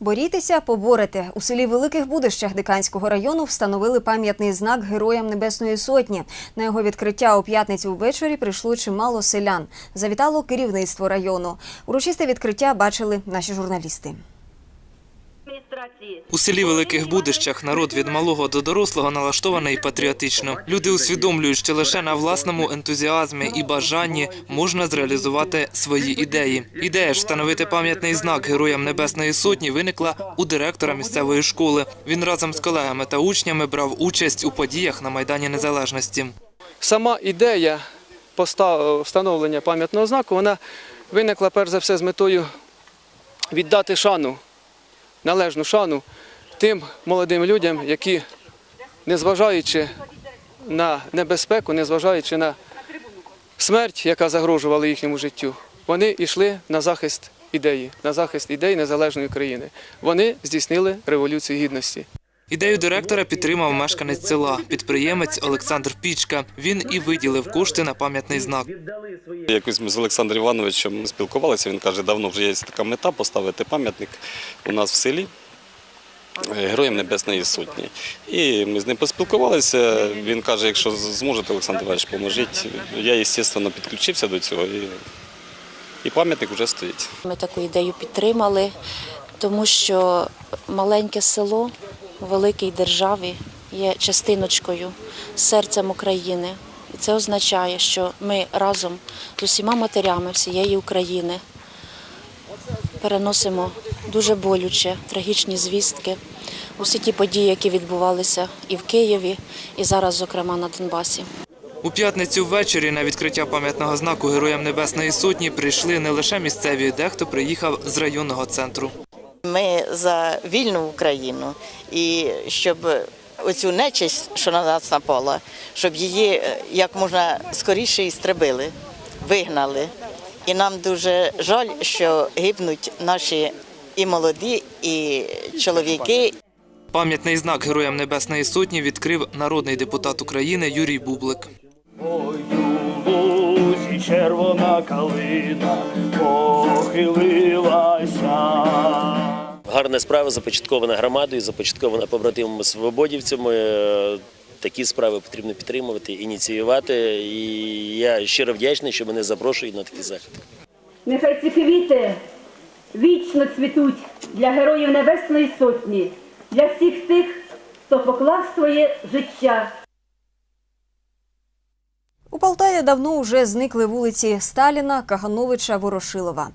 Борітеся, поборете. У селі Великих Будищах Диканського району встановили пам'ятний знак Героям Небесної Сотні. На його відкриття у п'ятницю ввечері прийшло чимало селян. Завітало керівництво району. Урочисте відкриття бачили наші журналісти. Адміністрації. У селі Великих Будищах народ від малого до дорослого налаштований патріотично. Люди усвідомлюють, що лише на власному ентузіазмі і бажанні можна зреалізувати свої ідеї. Ідея ж встановити пам'ятний знак Героям Небесної Сотні виникла у директора місцевої школи. Він разом з колегами та учнями брав участь у подіях на Майдані Незалежності. Сама ідея встановлення пам'ятного знаку вона виникла перш за все з метою віддати шану, належну шану тим молодим людям, які, незважаючи на небезпеку, незважаючи на смерть, яка загрожувала їхньому життю, вони йшли на захист ідеї, на захист ідеї незалежної країни. Вони здійснили революцію гідності. Ідею директора підтримав мешканець села, підприємець Олександр Пічка. Він і виділив кошти на пам'ятний знак. Якось ми з Олександром Івановичем спілкувалися. Він каже, давно вже є така мета поставити пам'ятник у нас в селі Героям Небесної Сотні. І ми з ним поспілкувалися. Він каже, якщо зможете, Олександр Іванович, поможіть. Я, звісно, підключився до цього. І, і пам'ятник вже стоїть. Ми таку ідею підтримали, тому що маленьке село великій державі є частиночкою, серцем України. І це означає, що ми разом з усіма матерями всієї України переносимо дуже болюче, трагічні звістки, усі ті події, які відбувалися і в Києві, і зараз, зокрема, на Донбасі. У п'ятницю ввечері на відкриття пам'ятного знаку Героям Небесної Сотні прийшли не лише місцеві, дехто приїхав з районного центру. Ми за вільну Україну і щоб оцю нечисть, що на нас напала, щоб її е, як можна скоріше істребили, вигнали. І нам дуже жаль, що гибнуть наші і молоді, і чоловіки, Пам'ятний знак Героям Небесної Сотні відкрив народний депутат України Юрій Бублик. Ой, у лузі червона калина похилилася. Гарна справа започаткована громадою, започаткована побратимами свободівцями. Е, Такі справи потрібно підтримувати, ініціювати. І я щиро вдячний, що мене запрошують на такі заходи. Нехай ці квіти вічно цвітуть для героїв Небесної Сотні, для всіх тих, хто поклав своє життя У Полтаві давно вже зникли вулиці Сталіна, Кагановича, Ворошилова.